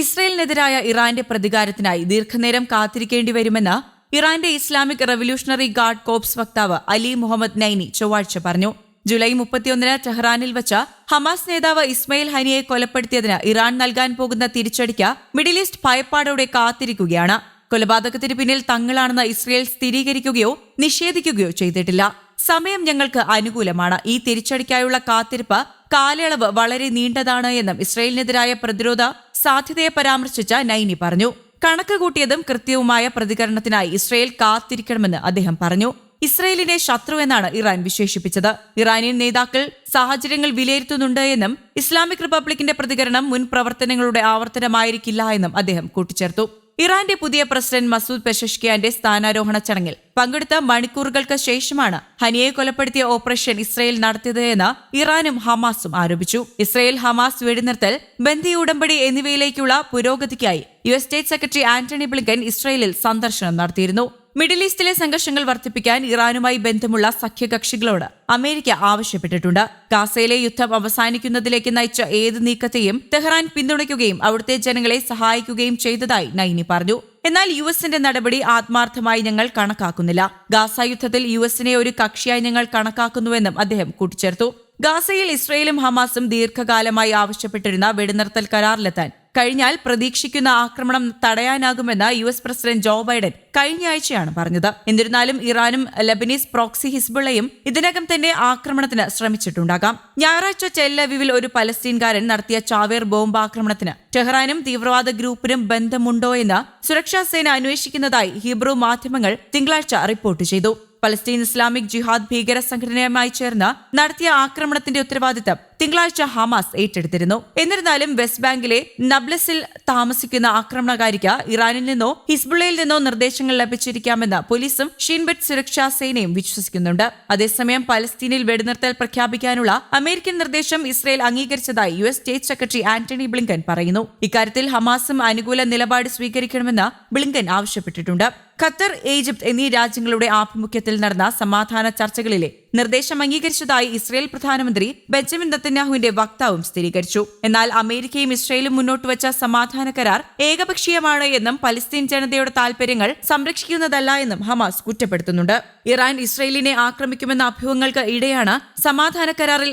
ഇസ്രയേലിനെതിരായ ഇറാന്റെ പ്രതികാരത്തിനായി ദീർഘനേരം കാത്തിരിക്കേണ്ടി വരുമെന്ന് ഇറാന്റെ ഇസ്ലാമിക് റവല്യൂഷണറി ഗാർഡ് കോപ്സ് വക്താവ് അലി മുഹമ്മദ് നൈനി ചൊവ്വാഴ്ച പറഞ്ഞു. ജൂലൈ മുപ്പത്തിയൊന്നിന് ടെഹ്റാനിൽ വച്ച ഹമാസ് നേതാവ് ഇസ്മയിൽ ഹനിയെ കൊലപ്പെടുത്തിയതിന് ഇറാൻ നൽകാൻ പോകുന്ന തിരിച്ചടിക്ക് മിഡിൽ ഈസ്റ്റ് ഭയപ്പാടോടെ കാത്തിരിക്കുകയാണ്. കൊലപാതകത്തിന് പിന്നിൽ തങ്ങളാണെന്ന് ഇസ്രയേൽ സ്ഥിരീകരിക്കുകയോ നിഷേധിക്കുകയോ ചെയ്തിട്ടില്ല. സമയം ഞങ്ങൾക്ക് അനുകൂലമാണ്. ഈ തിരിച്ചടിക്കായുള്ള കാത്തിരിപ്പ് കാലയളവ് വളരെ നീണ്ടതാണ് എന്നും ഇസ്രയേലിനെതിരായ പ്രതിരോധ സാധ്യതയെ പരാമർശിച്ച നൈനി പറഞ്ഞു. കണക്ക് കൂട്ടിയതും കൃത്യവുമായ പ്രതികരണത്തിനായി ഇസ്രയേൽ കാത്തിരിക്കണമെന്ന് അദ്ദേഹം പറഞ്ഞു. ഇസ്രയേലിനെ ശത്രു എന്നാണ് ഇറാൻ വിശേഷിപ്പിച്ചത്. ഇറാനിയൻ നേതാക്കൾ സാഹചര്യങ്ങൾ വിലയിരുത്തുന്നുണ്ട് എന്നും ഇസ്ലാമിക് റിപ്പബ്ലിക്കിന്റെ പ്രതികരണം മുൻ പ്രവർത്തനങ്ങളുടെ ആവർത്തനമായിരിക്കില്ല എന്നും അദ്ദേഹം കൂട്ടിച്ചേർത്തു. ഇറാന്റെ പുതിയ പ്രസിഡന്റ് മസൂദ് പെഷഷ്കിയാന്റെ സ്ഥാനാരോഹണ ചടങ്ങിൽ പങ്കെടുത്ത മണിക്കൂറുകൾക്ക് ശേഷമാണ് ഹനിയെ കൊലപ്പെടുത്തിയ ഓപ്പറേഷൻ ഇസ്രയേൽ നടത്തിയത് എന്ന് ഇറാനും ഹമാസും ആരോപിച്ചു. ഇസ്രയേൽ ഹമാസ് വെടിനിർത്തൽ ബന്ദി ഉടമ്പടി എന്നിവയിലേക്കുള്ള പുരോഗതിക്കായി U S state secretary Antony Blinken ഇസ്രയേലിൽ സന്ദർശനം നടത്തിയിരുന്നു. മിഡിൽ ഈസ്റ്റിലെ സംഘർഷങ്ങൾ വർദ്ധിപ്പിക്കാൻ ഇറാനുമായി ബന്ധമുള്ള സഖ്യകക്ഷികളോട് അമേരിക്ക ആവശ്യപ്പെട്ടിട്ടുണ്ട്. ഗാസയിലെ യുദ്ധം അവസാനിക്കുന്നതിലേക്ക് നയിച്ച ഏത് നീക്കത്തെയും തെഹ്റാൻ പിന്തുണയ്ക്കുകയും അവിടുത്തെ ജനങ്ങളെ സഹായിക്കുകയും ചെയ്തതായി നൈനി പറഞ്ഞു. എന്നാൽ യു എസിന്റെ നടപടി ആത്മാർത്ഥമായി ഞങ്ങൾ കണക്കാക്കുന്നില്ല. ഗാസ യുദ്ധത്തിൽ യു എസിനെ ഒരു കക്ഷിയായി ഞങ്ങൾ കണക്കാക്കുന്നുവെന്നും അദ്ദേഹം കൂട്ടിച്ചേർത്തു. ഗാസയിൽ ഇസ്രയേലും ഹമാസും ദീർഘകാലമായി ആവശ്യപ്പെട്ടിരുന്ന വെടിനിർത്തൽ കരാറിലെത്താൻ കഴിഞ്ഞാൽ പ്രതീക്ഷിക്കുന്ന ആക്രമണം തടയാനാകുമെന്ന് U S president Joe Biden കഴിഞ്ഞ ആഴ്ചയാണ് പറഞ്ഞത്. എന്നിരുന്നാലും ഇറാനും ലബനീസ് പ്രോക്സി ഹിസ്ബുള്ളയും ഇതിനകം തന്നെ ആക്രമണത്തിന് ശ്രമിച്ചിട്ടുണ്ടാകാം. ഞായറാഴ്ച ചെല്ലവിവിൽ ഒരു പലസ്തീൻകാരൻ നടത്തിയ ചാവേർ ബോംബ് ബോംബാക്രമണത്തിന് ടെഹ്റാനും തീവ്രവാദ ഗ്രൂപ്പിനും ബന്ധമുണ്ടോ എന്ന് സുരക്ഷാ സേന അന്വേഷിക്കുന്നതായി ഹീബ്രു മാധ്യമങ്ങൾ തിങ്കളാഴ്ച റിപ്പോർട്ട് ചെയ്തു. പലസ്തീൻ ഇസ്ലാമിക് ജിഹാദ് ഭീകര സംഘടനയുമായി ചേർന്ന് നടത്തിയ ആക്രമണത്തിന്റെ ഉത്തരവാദിത്തം തിങ്കളാഴ്ച ഹമാസ് ഏറ്റെടുത്തിരുന്നു. എന്നിരുന്നാലും വെസ്റ്റ് ബാങ്കിലെ നബ്ലസിൽ താമസിക്കുന്ന ആക്രമണകാരിക്ക് ഇറാനിൽ നിന്നോ ഹിസ്ബുള്ളയിൽ നിന്നോ നിർദ്ദേശങ്ങൾ ലഭിച്ചിരിക്കാമെന്ന് പോലീസും ഷീൻബെറ്റ് സുരക്ഷാ സേനയും വിശ്വസിക്കുന്നുണ്ട്. അതേസമയം പലസ്തീനിൽ വെടിനിർത്തൽ പ്രഖ്യാപിക്കാനുള്ള അമേരിക്കൻ നിർദ്ദേശം ഇസ്രയേൽ അംഗീകരിച്ചതായി U S state secretary Antony Blinken പറയുന്നു. ഇക്കാര്യത്തിൽ ഹമാസും അനുകൂല നിലപാട് സ്വീകരിക്കണമെന്ന് ബ്ലിങ്കൻ ആവശ്യപ്പെട്ടിട്ടുണ്ട്. ഖത്തർ ഈജിപ്ത് എന്നീ രാജ്യങ്ങളുടെ ആഭിമുഖ്യത്തിൽ നടന്ന സമാധാന ചർച്ചകളിലെ നിർദ്ദേശം അംഗീകരിച്ചതായി ഇസ്രയേൽ പ്രധാനമന്ത്രി ബെഞ്ചമിൻ നത്തന്യാഹുവിന്റെ വക്താവും സ്ഥിരീകരിച്ചു. എന്നാൽ അമേരിക്കയും ഇസ്രയേലും മുന്നോട്ട് വച്ച സമാധാന കരാർ ഏകപക്ഷീയമാണ് എന്നും പലസ്തീൻ ജനതയുടെ താൽപര്യങ്ങൾ സംരക്ഷിക്കുന്നതല്ല എന്നും ഹമാസ് കുറ്റപ്പെടുത്തുന്നുണ്ട്. ഇറാൻ ഇസ്രയേലിനെ ആക്രമിക്കുമെന്ന അഭ്യൂഹങ്ങൾക്ക് ഇടെയാണ് സമാധാന കരാറിൽ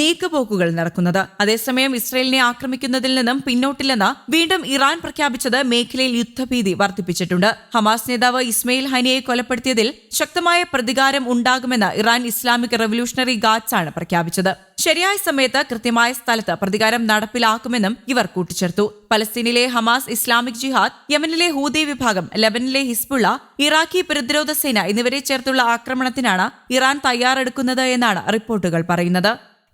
നീക്കുപോക്കുകൾ നടക്കുന്നത്. അതേസമയം ഇസ്രയേലിനെ ആക്രമിക്കുന്നതിൽ നിന്നും പിന്നോട്ടില്ലെന്ന് വീണ്ടും ഇറാൻ പ്രഖ്യാപിച്ചത് മേഖലയിൽ യുദ്ധഭീതി വർദ്ധിപ്പിച്ചിട്ടുണ്ട്. ഹമാസ് നേതാവ് ഇസ്മയിൽ ഹനിയെ കൊലപ്പെടുത്തിയതിൽ ശക്തമായ പ്രതികാരം ഉണ്ടാകുമെന്ന് ഇറാൻ ഇസ്ലാമിക് റവല്യൂഷണറി ഗാർഡ്സ് ആണ് പ്രഖ്യാപിച്ചത്. ശരിയായ സമയത്ത് കൃത്യമായ സ്ഥലത്ത് പ്രതികാരം നടപ്പിലാക്കുമെന്നും ഇവർ കൂട്ടിച്ചേർത്തു. പലസ്തീനിലെ ഹമാസ് ഇസ്ലാമിക് ജിഹാദ് യമനിലെ ഹൂദി വിഭാഗം ലബനിലെ ഹിസ്ബുള്ള ഇറാഖി പ്രതിരോധ സേന എന്നിവരെ ചേർത്തുള്ള ആക്രമണത്തിനാണ് ഇറാൻ തയ്യാറെടുക്കുന്നത് എന്നാണ് റിപ്പോർട്ടുകൾ പറയുന്നത്.